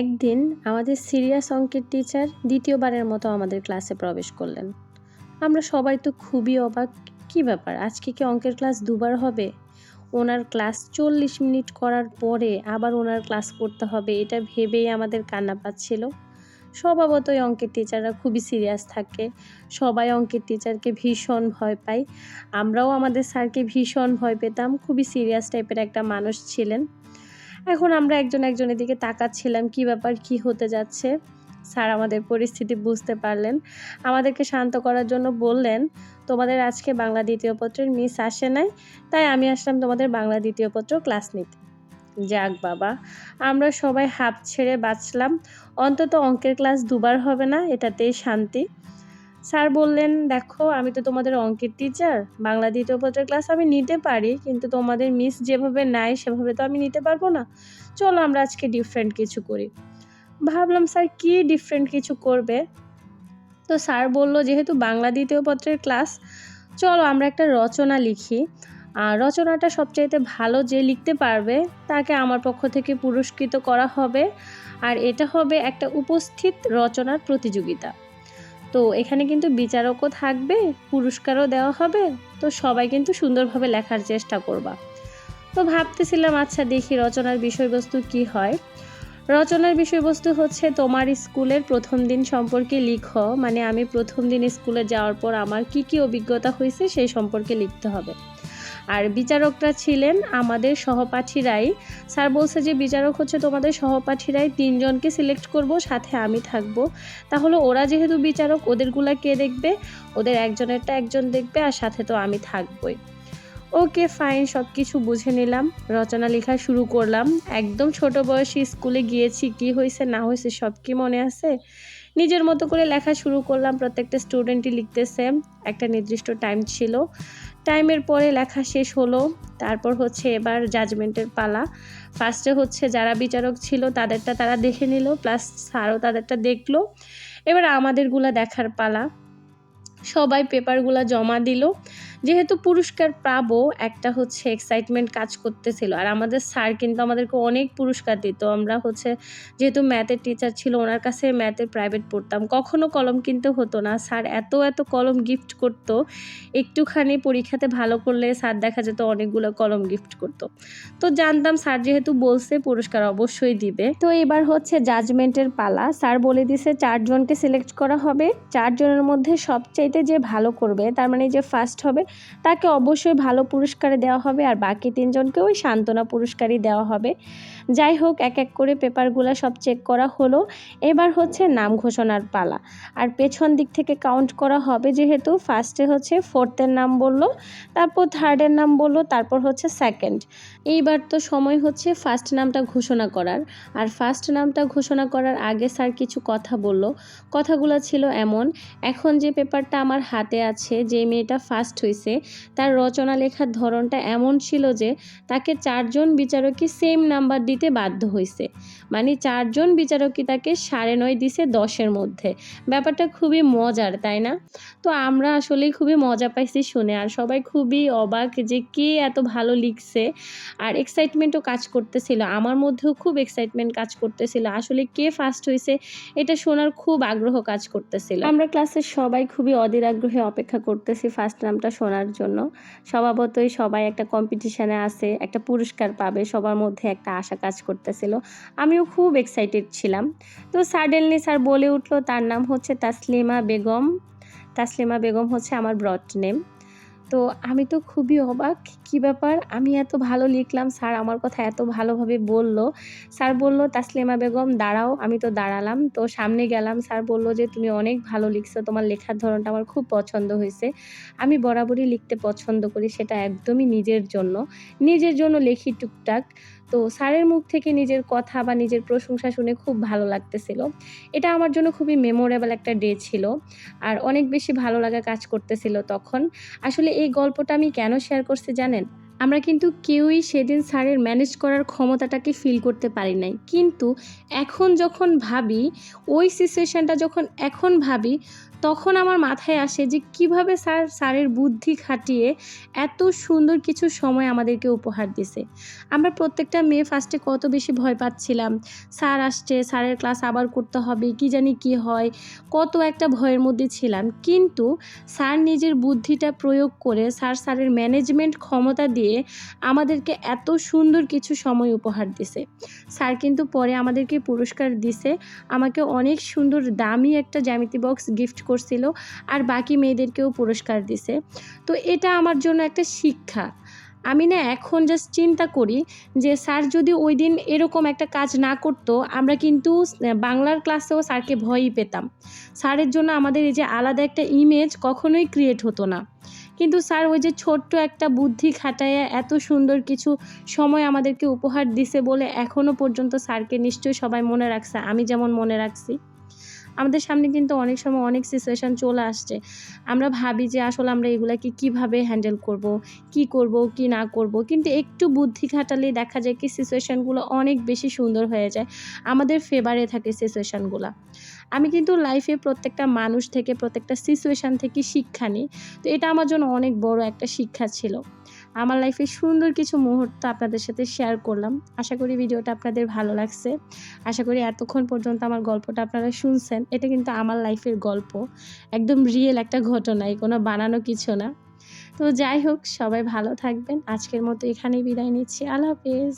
একদিন আমাদের সিরিয়াস অঙ্কের টিচার দ্বিতীয়বারের মতো আমাদের ক্লাসে প্রবেশ করলেন। আমরা সবাই তো খুবই অবাক, কি ব্যাপার, আজকে কি অঙ্কের ক্লাস দুবার হবে? ওনার ক্লাস চল্লিশ মিনিট করার পরে আবার ওনার ক্লাস করতে হবে, এটা ভেবেই আমাদের কান্না পাচ্ছিল। স্বভাবতই অঙ্কের টিচাররা খুবই সিরিয়াস থাকে, সবাই অঙ্কের টিচারকে ভীষণ ভয় পায়। আমরাও আমাদের স্যারকে ভীষণ ভয় পেতাম, খুবই সিরিয়াস টাইপের একটা মানুষ ছিলেন। এখন আমরা একজন একজনের দিকে তাকাচ্ছিলাম, কি ব্যাপার, কি হতে যাচ্ছে? স্যার আমাদের পরিস্থিতি বুঝতে পারলেন। আমাদেরকে শান্ত করার জন্য বললেন, তোমাদের আজকে বাংলা দ্বিতীয় পত্রের মিস আসে নাই, তাই আমি আসলাম তোমাদের বাংলা দ্বিতীয় পত্র ক্লাস নিতে। যাক বাবা, আমরা সবাই হাফ ছেড়ে বাঁচলাম। অন্তত অঙ্কের ক্লাস দুবার হবে না, এটাতেই শান্তি। স্যার বললেন, দেখো, আমি তো তোমাদের অঙ্কের টিচার বাংলা দ্বিতীয় পত্রের ক্লাস আমি নিতে পারি, কিন্তু তোমাদের মিস যেভাবে নেয়, সেভাবে তো আমি নিতে পারব না। চলো আমরা আজকে ডিফারেন্ট কিছু করি। ভাবলাম, স্যার, কি ডিফারেন্ট কিছু করবে? তো স্যার বলল, যেহেতু বাংলা দ্বিতীয় পত্রের ক্লাস চলো আমরা একটা রচনা লিখি। আর রচনাটা সবচাইতে ভালো যে লিখতে পারবে, তাকে আমার পক্ষ থেকে পুরস্কৃত করা হবে। আর এটা হবে একটা উপস্থিত রচনার প্রতিযোগিতা। তো এখানে কিন্তু বিচারকও থাকবে, পুরস্কারও দেওয়া হবে, তো সবাই কিন্তু সুন্দরভাবে লেখার চেষ্টা করবা। তো ভাবতেছিলাম আচ্ছা দেখি রচনার বিষয়বস্তু কি হয়। রচনার বিষয়বস্তু হচ্ছে তোমার স্কুলের প্রথম দিন সম্পর্কে লিখো মানে আমি প্রথম দিন স্কুলে যাওয়ার পর আমার কি কি অভিজ্ঞতা হয়েছে সেই সম্পর্কে লিখতে হবে। আর বিচারকরা ছিলেন আমাদের সহপাঠীরাই। স্যার বলছে যে, বিচারক হচ্ছে তোমাদের সহপাঠীরাই, তিনজনকে সিলেক্ট করব, সাথে আমি থাকব। তাহলে ওরা যেহেতু বিচারক, ওদেরগুলা কে দেখবে? ওদের একজনেরটা একজন দেখবে, আর সাথে তো আমি থাকবই। ওকে ফাইন সব কিছু বুঝে নিলাম, রচনা লেখা শুরু করলাম। একদম ছোট বয়সে স্কুলে গিয়েছি, কি হয়েছে না হয়েছে সব কি মনে আছে? নিজের মতো করে লেখা শুরু করলাম, প্রত্যেকটা স্টুডেন্টই লিখতেছে। একটা নির্দিষ্ট টাইম ছিল। টাইমের পরে লেখা শেষ হলো। তারপর হচ্ছে এবার জাজমেন্টের পালা। ফার্স্টে হচ্ছে যারা বিচারক ছিল, তাদেরটা তারা দেখে নিল প্লাস স্যারও তাদেরটা দেখল। এবার আমাদেরগুলা দেখার পালা। সবাই পেপারগুলা জমা দিল। যেহেতু পুরস্কার পাবো, একটা হচ্ছে এক্সাইটমেন্ট কাজ করতেছিল। আর আমাদের স্যার কিন্তু আমাদেরকে অনেক পুরস্কার দিত। আমরা হচ্ছে যেহেতু ম্যাথের টিচার ছিল, ওনার কাছে ম্যাথের প্রাইভেট পড়তাম। কখনো কলম কিনতে হতো না। স্যার এত এত কলম গিফট করত। একটুখানি পরীক্ষাতে ভালো করলে স্যার দেখা যেত অনেকগুলো কলম গিফট করত। তো জানতাম স্যার যেহেতু বলছে পুরস্কার অবশ্যই দিবে। তো এবার হচ্ছে জাজমেন্টের পালা। স্যার বলে দিছে চারজনকে সিলেক্ট করা হবে। চারজনের মধ্যে সবচাইতে যে ভালো করবে, তার মানে যে ফার্স্ট হবে তাকে অবশ্যই ভালো পুরস্কারে দেওয়া হবে আর বাকি তিনজনকে ওই সান্ত্বনা পুরস্কারই দেওয়া হবে। যাই হোক, এক এক করে পেপারগুলো সব চেক করা হলো। এবার হচ্ছে নাম ঘোষণার পালা। আর পেছন দিক থেকে কাউন্ট করা হবে যেহেতু ফার্স্টে হচ্ছে ফোর্থের নাম বলল, তারপর থার্ডের নাম বলল, তারপর হচ্ছে সেকেন্ড এইবার তো সময় হচ্ছে ফার্স্ট নামটা ঘোষণা করার। আর ফার্স্ট নামটা ঘোষণা করার আগে স্যার কিছু কথা বলল। কথাগুলো ছিল এমন, এখন যে পেপারটা আমার হাতে আছে, যে মেয়েটা ফার্স্ট হয়েছে তার রচনা লেখার ধরনটা এমন ছিল যে, তাকে চারজন বিচারকই সেম নাম্বার দিতে বাধ্য হয়েছে মানে চারজন বিচারকই তাকে সাড়ে নয় দিছে দশের মধ্যে। ব্যাপারটা খুবই মজার, তাই না? তো আমরা আসলেই খুবই মজা পাইছি শুনে, আর সবাই খুবই অবাক যে কে এত ভালো লিখছে। আর এক্সাইটমেন্টও কাজ করতেছিল, আমার মধ্যেও খুব এক্সাইটমেন্ট কাজ করতেছিল, আসলে কে ফার্স্ট হয়েছে এটা শোনার খুব আগ্রহ কাজ করতেছিল। আমরা ক্লাসের সবাই খুবই অধীর আগ্রহে অপেক্ষা করতেছি ফার্স্ট নামটা শোনার জন্য। স্বভাবতই সবাই একটা কম্পিটিশানে আছে, একটা পুরস্কার পাবে, সবার মধ্যে একটা আশা কাজ করতেছিল। আমিও খুব এক্সাইটেড ছিলাম। তো সাডেনলি স্যার বলে উঠল, তার নাম হচ্ছে তাসলিমা বেগম। তাসলিমা বেগম হচ্ছে আমার ব্রড নেম তো আমি তো খুবই অবাক কি ব্যাপার? আমি এত ভালো লিখলাম, স্যার আমার কথা এত ভালোভাবে বলল। স্যার বলল, তাসলিমা বেগম, দাঁড়াও, আমি তো দাঁড়ালাম। তো সামনে গেলাম, স্যার বলল যে, তুমি অনেক ভালো লিখছো, তোমার লেখার ধরনটা আমার খুব পছন্দ হয়েছে। আমি বরাবরই লিখতে পছন্দ করি, সেটা একদমই নিজের জন্য। নিজের জন্য লেখি টুকটাক। তো স্যারের মুখ থেকে নিজের কথা বা নিজের প্রশংসা শুনে খুব ভালো লাগতেছিল। এটা আমার জন্য খুবই মেমোরেবল একটা ডে ছিল। আর অনেক বেশি ভালো লাগা কাজ করতেছিল তখন। আসলে এই গল্পটা আমি কেন শেয়ার করছি জানেন? আমরা কিন্তু কেউই সেদিন স্যারের ম্যানেজ করার ক্ষমতাটাকে ফিল করতে পারি নাই। কিন্তু এখন যখন ভাবি, ওই সিচুয়েশানটা যখন এখন ভাবি তখন আমার মাথায় আসে যে কীভাবে স্যার স্যারের বুদ্ধি খাটিয়ে এত সুন্দর কিছু সময় আমাদেরকে উপহার দিছে। আমরা প্রত্যেকটা মেয়ে ফার্স্টে কত বেশি ভয় পাচ্ছিলাম। স্যার আসছে, স্যারের ক্লাস আবার করতে হবে, কি জানি কি হয়, কত একটা ভয়ের মধ্যে ছিলাম। কিন্তু স্যার নিজের বুদ্ধিটা প্রয়োগ করে, স্যার স্যারের ম্যানেজমেন্ট ক্ষমতা দিয়ে আমাদেরকে এত সুন্দর কিছু সময় উপহার দিছে। স্যার কিন্তু পরে আমাদেরকে পুরস্কার দিছে। আমাকে অনেক সুন্দর, দামি একটা জ্যামিতি বক্স গিফট করছিল আর বাকি মেয়েদেরকেও পুরস্কার দিছে। তো এটা আমার জন্য একটা শিক্ষা। আমি না এখন জাস্ট চিন্তা করি যে স্যার যদি ওই দিন এরকম একটা কাজ না করতো, আমরা কিন্তু বাংলার ক্লাসেও স্যারকে ভয়ই পেতাম। স্যারের জন্য আমাদের এই যে আলাদা একটা ইমেজ কখনোই ক্রিয়েট হতো না। কিন্তু স্যার ওই যে ছোট্ট একটা বুদ্ধি খাটায় এত সুন্দর কিছু সময় আমাদেরকে উপহার দিছে বলে এখনও পর্যন্ত স্যারকে নিশ্চয়ই সবাই মনে রাখছে, আমি যেমন মনে রাখছি। আমাদের সামনে কিন্তু অনেক সময় অনেক সিচুয়েশান চলে আসছে। আমরা ভাবি যে আসলে আমরা এগুলাকে কীভাবে হ্যান্ডেল করব, কি করব, কি না করব? কিন্তু একটু বুদ্ধি খাটালে দেখা যায় কি সিচুয়েশানগুলো অনেক বেশি সুন্দর হয়ে যায়। আমাদের ফেভারে থাকে সিচুয়েশানগুলো আমি কিন্তু লাইফে প্রত্যেকটা মানুষ থেকে, প্রত্যেকটা সিচুয়েশান থেকে শিক্ষা নিই। তো এটা আমার জন্য অনেক বড় একটা শিক্ষা ছিল। আমার লাইফে সুন্দর কিছু মুহূর্ত আপনাদের সাথে শেয়ার করলাম। আশা করি ভিডিওটা আপনাদের ভালো লাগছে। আশা করি এতক্ষণ পর্যন্ত আমার গল্পটা আপনারা শুনছেন। এটা কিন্তু আমার লাইফের গল্প। একদম রিয়েল একটা ঘটনাই কোনো বানানো কিছু না। তো যাই হোক, সবাই ভালো থাকবেন। আজকের মতো এখানেই বিদায় নিচ্ছি। আল্লাহ হাফেজ।